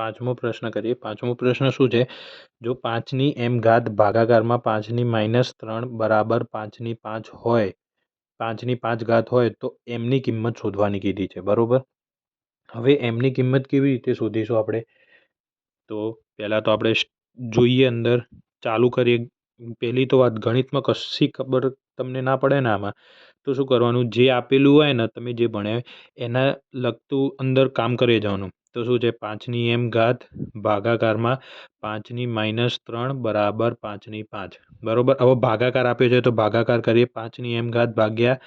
પાંચમો પ્રશ્ન કરીએ. પાંચમો પ્રશ્ન શું છે? જો પાંચની એમ ઘાત ભાગાકારમાં પાંચની માઇનસ ત્રણ બરાબર પાંચની પાંચ હોય, પાંચની પાંચ ઘાત હોય તો એમની કિંમત શોધવાની કીધી છે. બરાબર? હવે એમની કિંમત કેવી રીતે શોધીશું આપણે? તો પહેલાં તો આપણે જોઈએ અંદર, ચાલુ કરીએ. પહેલી તો વાત ગણિતમાં કશી ખબર તમને ના પડે ને આમાં? તો શું કરવાનું? જે આપેલું હોય ને, તમે જે ભણ્યા એના લગતું અંદર કામ કરી જવાનું. તો શું છે? પાંચની એમ ઘાત ભાગાકારમાં પાંચની માઇનસ ત્રણ બરાબર પાંચની પાંચ. બરાબર? હવે ભાગાકાર આપ્યો છે તો ભાગાકાર કરીએ. પાંચની એમ ઘાત ભાગ્યા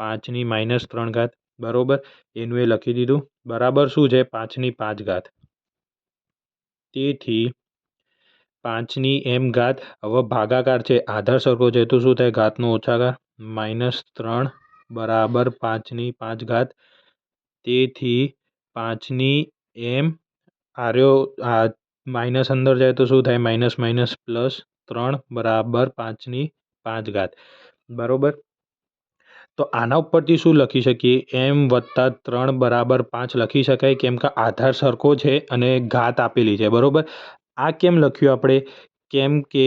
પાંચની માઇનસ ત્રણ ઘાત. બરાબર? એનું એ લખી દીધું. બરાબર શું છે? પાંચની પાંચ ઘાત. તેથી પાંચની એમ ઘાત હવે ભાગાકાર છે. આધાર સરખો છે તો શું થાય? ઘાતનો ઓછાકાર માઇનસ ત્રણ બરાબર પાંચની પાંચ ઘાત. તેથી પાંચની એમ, આર્યો, આ માઇનસ અંદર જાય તો શું થાય? માઇનસ માઇનસ પ્લસ ત્રણ બરાબર પાંચની પાંચ ઘાત બરાબર? તો આના ઉપરથી શું લખી શકીએ? એમ વત્તા ત્રણ બરાબર પાંચ લખી શકાય, કેમ કે આધાર સરખો છે અને ઘાત આપેલી છે. બરાબર? આ કેમ લખ્યું આપણે? કેમ કે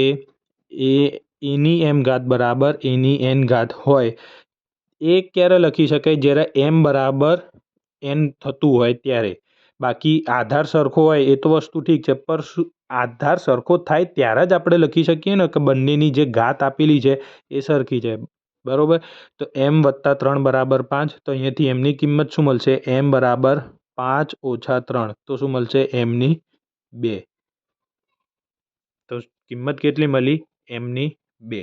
એ, એની એમ ઘાત બરાબર એની એન ઘાત હોય. એ ક્યારે લખી શકાય? જ્યારે એમ બરાબર એન થતું હોય ત્યારે. બાકી આધાર સરખો હોય એ તો વસ્તુ ઠીક છે, પર શું આધાર સરખો થાય ત્યારે જ આપણે લખી શકીએ ને કે બંનેની જે ઘાત આપેલી છે એ સરખી છે, બરાબર? તો એમ વત્તા ત્રણ બરાબર પાંચ, તો અહીંયાથી એમની કિંમત શું મળશે? એમ બરાબર પાંચ ઓછા ત્રણ, તો શું મળશે? એમની બે. તો કિંમત કેટલી મળી? એમની બે.